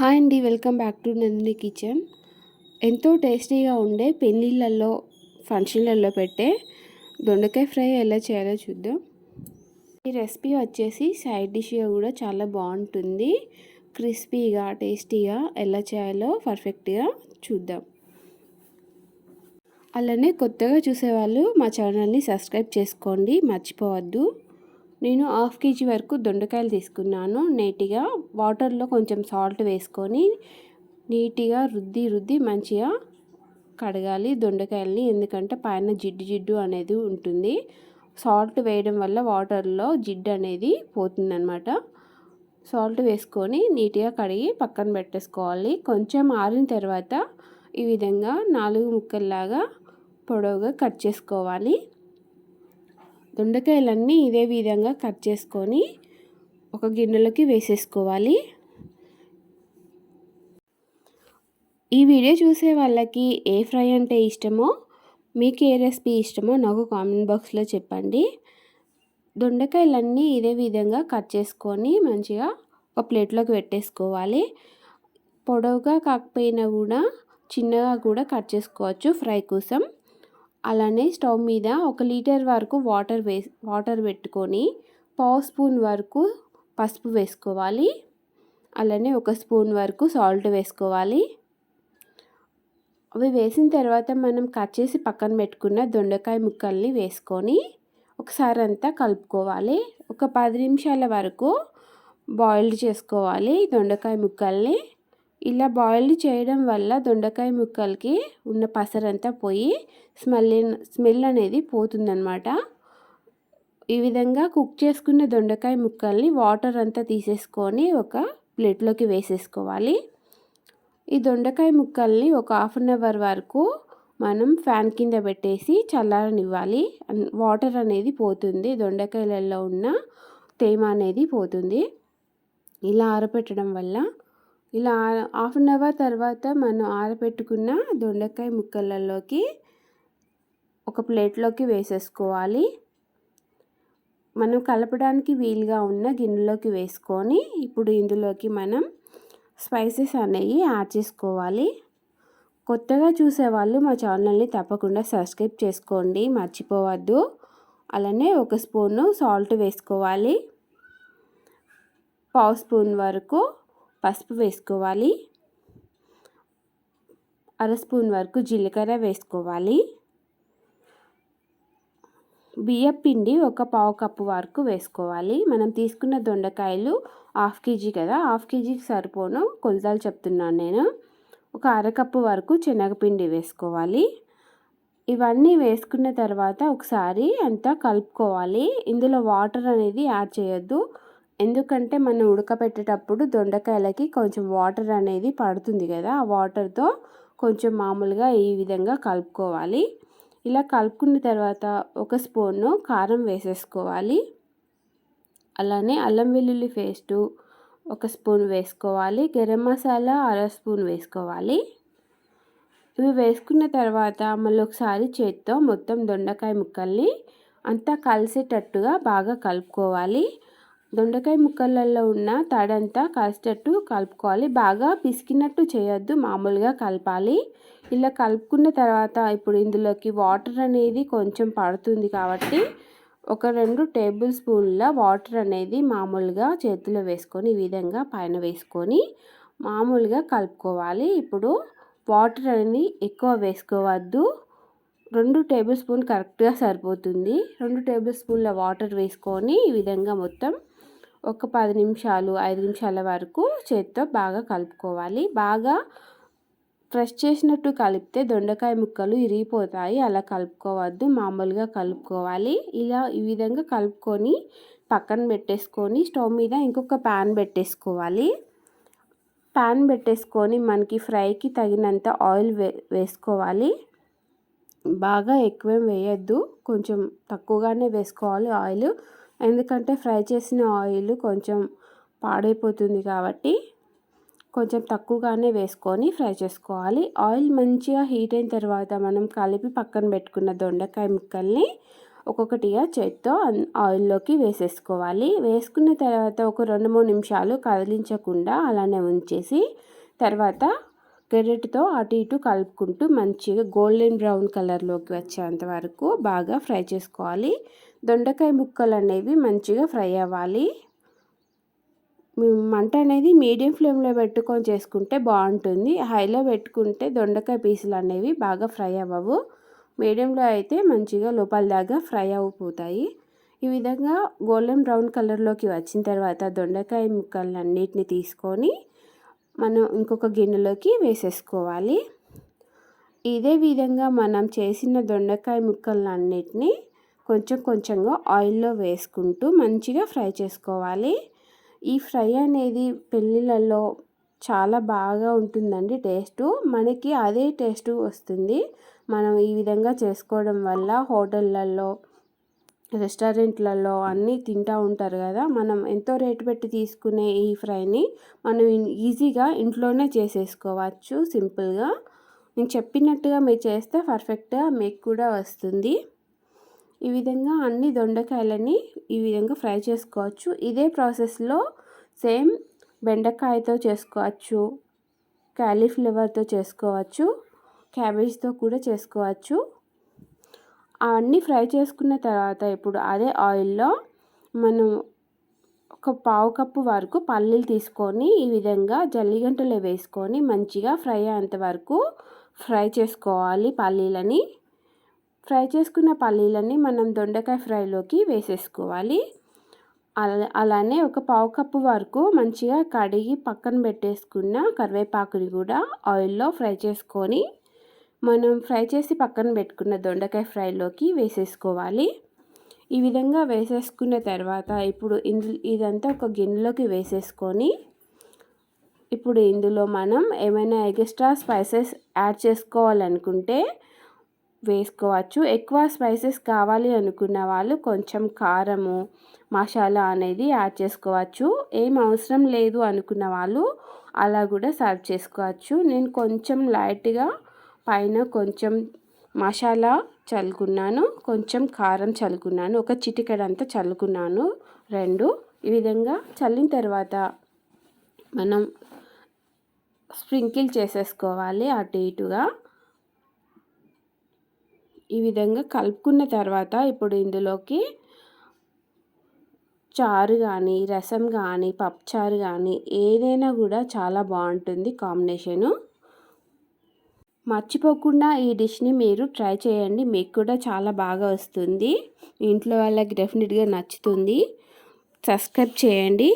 Hi అండి welcome back to Nandini kitchen. ఎంతో టేస్టీగా ఉండే పెళ్ళిళ్ళల్లో ఫంక్షన్లలో పెట్టే దొండకాయ ఫ్రై ఎలా చేయాలో చూద్దాం. ఈ రెసిపీ వచ్చేసి సైడ్ డిష్గా కూడా చాలా బాగుంటుంది. క్రిస్పీగా టేస్టీగా ఎలా చేయాలో పర్ఫెక్ట్గా చూద్దాం. అలానే కొత్తగా చూసేవాళ్ళు మా ఛానల్ని సబ్స్క్రైబ్ చేసుకోండి మర్చిపోవద్దు. నేను హాఫ్ కేజీ వరకు దొండకాయలు తీసుకున్నాను. నీట్గా వాటర్లో కొంచెం సాల్ట్ వేసుకొని నీట్గా రుద్ది రుద్ది మంచిగా కడగాలి దొండకాయల్ని. ఎందుకంటే పైన జిడ్డు జిడ్డు అనేది ఉంటుంది. సాల్ట్ వేయడం వల్ల వాటర్లో జిడ్డు అనేది పోతుందన్నమాట. సాల్ట్ వేసుకొని నీట్గా కడిగి పక్కన పెట్టేసుకోవాలి. కొంచెం ఆరిన తర్వాత ఈ విధంగా నాలుగు ముక్కల్లాగా పొడవుగా కట్ చేసుకోవాలి. దొండకాయలన్నీ ఇదే విధంగా కట్ చేసుకొని ఒక గిన్నెలోకి వేసేసుకోవాలి. ఈ వీడియో చూసే వాళ్ళకి ఏ ఫ్రై అంటే ఇష్టమో మీకు ఏ రెసిపీ ఇష్టమో నాకు కామెంట్ బాక్స్లో చెప్పండి. దొండకాయలన్నీ ఇదే విధంగా కట్ చేసుకొని మంచిగా ఒక ప్లేట్లోకి పెట్టేసుకోవాలి. పొడవుగా కాకపోయినా కూడా చిన్నగా కూడా కట్ చేసుకోవచ్చు ఫ్రై కోసం. అలానే స్టవ్ మీద ఒక లీటర్ వరకు వాటర్ వే వాటర్ పెట్టుకొని పావు స్పూన్ వరకు పసుపు వేసుకోవాలి. అలానే ఒక స్పూన్ వరకు సాల్ట్ వేసుకోవాలి. అవి వేసిన తర్వాత మనం కట్ చేసి పక్కన పెట్టుకున్న దొండకాయ ముక్కల్ని వేసుకొని ఒకసారి అంతా కలుపుకోవాలి. ఒక పది నిమిషాల వరకు బాయిల్డ్ చేసుకోవాలి దొండకాయ ముక్కల్ని. ఇలా బాయిల్ చేయడం వల్ల దొండకాయ ముక్కలకి ఉన్న పసరంతా పోయి స్మెల్ స్మెల్ అనేది పోతుందన్నమాట. ఈ విధంగా కుక్ చేసుకున్న దొండకాయ ముక్కల్ని వాటర్ అంతా తీసేసుకొని ఒక ప్లేట్లోకి వేసేసుకోవాలి. ఈ దొండకాయ ముక్కల్ని ఒక హాఫ్ అన్ అవర్ వరకు మనం ఫ్యాన్ కింద పెట్టేసి చల్లారనివ్వాలి. వాటర్ అనేది పోతుంది దొండకాయలలో ఉన్న తేమ అనేది పోతుంది. ఇలా ఆరపెట్టడం వల్ల ఇలా హాఫ్ అన్ అవర్ తర్వాత మనం ఆరబెట్టుకున్న దొండకాయ ముక్కలలోకి ఒక ప్లేట్లోకి వేసేసుకోవాలి. మనం కలపడానికి వీలుగా ఉన్న గిన్నెలోకి వేసుకొని ఇప్పుడు ఇందులోకి మనం స్పైసెస్ అనేవి యాడ్ చేసుకోవాలి. కొత్తగా చూసేవాళ్ళు మా ఛానల్ని తప్పకుండా సబ్స్క్రైబ్ చేసుకోండి మర్చిపోవద్దు. అలానే ఒక స్పూను సాల్ట్ వేసుకోవాలి. పావు స్పూన్ వరకు పసుపు వేసుకోవాలి. అర స్పూన్ వరకు జీలకర్ర వేసుకోవాలి. బియ్యం పిండి ఒక పావు కప్పు వరకు వేసుకోవాలి. మనం తీసుకున్న దొండకాయలు హాఫ్ కేజీ కదా హాఫ్ కేజీకి సరిపోను. కొలతలు చెప్తున్నాను నేను. ఒక అరకప్పు వరకు శనగపిండి వేసుకోవాలి. ఇవన్నీ వేసుకున్న తర్వాత ఒకసారి అంతా కలుపుకోవాలి. ఇందులో వాటర్ అనేది యాడ్ చేయొద్దు. ఎందుకంటే మనం ఉడకబెట్టేటప్పుడు దొండకాయలకి కొంచెం వాటర్ అనేది పడుతుంది కదా ఆ వాటర్తో కొంచెం మామూలుగా ఈ విధంగా కలుపుకోవాలి. ఇలా కలుపుకున్న తర్వాత ఒక స్పూను కారం వేసేసుకోవాలి. అలానే అల్లం వెల్లుల్లి పేస్టు ఒక స్పూన్ వేసుకోవాలి. గరం మసాలా అర స్పూన్ వేసుకోవాలి. ఇవి వేసుకున్న తర్వాత మళ్ళీ ఒకసారి చేత్తో మొత్తం దొండకాయ ముక్కల్ని అంతా కలిసేటట్టుగా బాగా కలుపుకోవాలి. దొండకాయ ముక్కలలో ఉన్న తడంతా కలిసేటట్టు కలుపుకోవాలి. బాగా పిసికినట్టు చేయొద్దు మామూలుగా కలపాలి. ఇలా కలుపుకున్న తర్వాత ఇప్పుడు ఇందులోకి వాటర్ అనేది కొంచెం పడుతుంది కాబట్టి ఒక రెండు టేబుల్ స్పూన్ల వాటర్ అనేది మామూలుగా చేతిలో వేసుకొని ఈ విధంగా పైన వేసుకొని మామూలుగా కలుపుకోవాలి. ఇప్పుడు వాటర్ అనేది ఎక్కువ వేసుకోవద్దు. రెండు టేబుల్ స్పూన్ కరెక్ట్గా సరిపోతుంది. రెండు టేబుల్ స్పూన్ల వాటర్ వేసుకొని ఈ విధంగా మొత్తం ఒక పది నిమిషాలు ఐదు నిమిషాల వరకు చేత్తో బాగా కలుపుకోవాలి. బాగా ఫ్రెష్ చేసినట్టు కలిపితే దొండకాయ ముక్కలు ఇరిగిపోతాయి. అలా కలుపుకోవద్దు మామూలుగా కలుపుకోవాలి. ఇలా ఈ విధంగా కలుపుకొని పక్కన పెట్టేసుకొని స్టవ్ మీద ఇంకొక ప్యాన్ పెట్టేసుకోవాలి. ప్యాన్ పెట్టేసుకొని మనకి ఫ్రైకి తగినంత ఆయిల్ వే వేసుకోవాలి. బాగా ఎక్కువేం వేయద్దు. కొంచెం తక్కువగానే వేసుకోవాలి ఆయిల్. ఎందుకంటే ఫ్రై చేసిన ఆయిల్ కొంచెం పాడైపోతుంది కాబట్టి కొంచెం తక్కువగానే వేసుకొని ఫ్రై చేసుకోవాలి. ఆయిల్ మంచిగా హీట్ అయిన తర్వాత మనం కలిపి పక్కన పెట్టుకున్న దొండకాయ ముక్కల్ని ఒక్కొక్కటిగా చేత్తో ఆయిల్లోకి వేసేసుకోవాలి. వేసుకున్న తర్వాత ఒక రెండు మూడు నిమిషాలు కదిలించకుండా అలానే ఉంచేసి తర్వాత గెరెట్తో అటు ఇటు కలుపుకుంటూ మంచిగా గోల్డెన్ బ్రౌన్ కలర్లోకి వచ్చేంత వరకు బాగా ఫ్రై చేసుకోవాలి. దొండకాయ ముక్కలు అనేవి మంచిగా ఫ్రై అవ్వాలి. మంట అనేది మీడియం ఫ్లేమ్లో పెట్టుకొని చేసుకుంటే బాగుంటుంది. హైలో పెట్టుకుంటే దొండకాయ పీసులు అనేవి బాగా ఫ్రై అవ్వవు. మీడియంలో అయితే మంచిగా లోపల దాకా ఫ్రై అయిపోతాయి ఈ విధంగా గోల్డెన్ బ్రౌన్ కలర్లోకి వచ్చిన తర్వాత దొండకాయ ముక్కలన్నిటిని తీసుకొని మనం ఇంకొక గిన్నెలోకి వేసేసుకోవాలి. ఇదే విధంగా మనం చేసిన దొండకాయ ముక్కలన్నిటిని కొంచెం కొంచెంగా ఆయిల్లో వేసుకుంటూ మంచిగా ఫ్రై చేసుకోవాలి. ఈ ఫ్రై అనేది పెళ్ళిళ్ళల్లో చాలా బాగా ఉంటుందండి టేస్టు. మనకి అదే టేస్ట్ వస్తుంది. మనం ఈ విధంగా చేసుకోవడం వల్ల హోటళ్ళల్లో రెస్టారెంట్లలో అన్నీ తింటూ ఉంటారు కదా. మనం ఎంతో రేటు పెట్టి తీసుకునే ఈ ఫ్రైని మనం ఈజీగా ఇంట్లోనే చేసేసుకోవచ్చు సింపుల్గా. నేను చెప్పినట్టుగా మీరు చేస్తే పర్ఫెక్ట్గా మీకు కూడా వస్తుంది. ఈ విధంగా అన్ని దొండకాయలని ఈ విధంగా ఫ్రై చేసుకోవచ్చు. ఇదే ప్రాసెస్లో సేమ్ బెండకాయతో చేసుకోవచ్చు క్యాలీఫ్లవర్తో చేసుకోవచ్చు క్యాబేజ్తో కూడా చేసుకోవచ్చు. అవన్నీ ఫ్రై చేసుకున్న తర్వాత ఇప్పుడు అదే ఆయిల్లో మనం ఒక పావు కప్పు వరకు పల్లీలు తీసుకొని ఈ విధంగా జల్లిగంటలో వేసుకొని మంచిగా ఫ్రై అయ్యేంత వరకు ఫ్రై చేసుకోవాలి పల్లీలని. ఫ్రై చేసుకున్న పల్లీలన్నీ మనం దొండకాయ ఫ్రైలోకి వేసేసుకోవాలి. అలా అలానే ఒక పావు కప్పు వరకు మంచిగా కడిగి పక్కన పెట్టేసుకున్న కరివేపాకుని కూడా ఆయిల్లో ఫ్రై చేసుకొని మనం ఫ్రై చేసి పక్కన పెట్టుకున్న దొండకాయ ఫ్రైలోకి వేసేసుకోవాలి. ఈ విధంగా వేసేసుకున్న తర్వాత ఇప్పుడు ఇందు ఇదంతా ఒక గిన్నెలోకి వేసేసుకొని ఇప్పుడు ఇందులో మనం ఏమైనా ఎక్స్ట్రా స్పైసెస్ యాడ్ చేసుకోవాలనుకుంటే వేసుకోవచ్చు. ఎక్కువ స్పైసెస్ కావాలి అనుకున్న వాళ్ళు కొంచెం కారము మసాలా అనేది యాడ్ చేసుకోవచ్చు. ఏం అవసరం లేదు అనుకున్న వాళ్ళు అలా కూడా సర్వ్ చేసుకోవచ్చు. నేను కొంచెం లైట్గా పైన కొంచెం మసాలా చల్లుకున్నాను కొంచెం కారం చల్లుకున్నాను ఒక చిటికడంతా చల్లుకున్నాను రెండు. ఈ విధంగా చల్లిన తర్వాత మనం స్ప్రింకిల్ చేసేసుకోవాలి అటు ఇటుగా. ఈ విధంగా కలుపుకున్న తర్వాత ఇప్పుడు ఇందులోకి చారు కానీ రసం కానీ పప్పుచారు కానీ ఏదైనా కూడా చాలా బాగుంటుంది కాంబినేషను. మర్చిపోకుండా ఈ డిష్ని మీరు ట్రై చేయండి. మీకు కూడా చాలా బాగా వస్తుంది. ఇంట్లో వాళ్ళకి డెఫినెట్గా నచ్చుతుంది. సబ్స్క్రైబ్ చేయండి.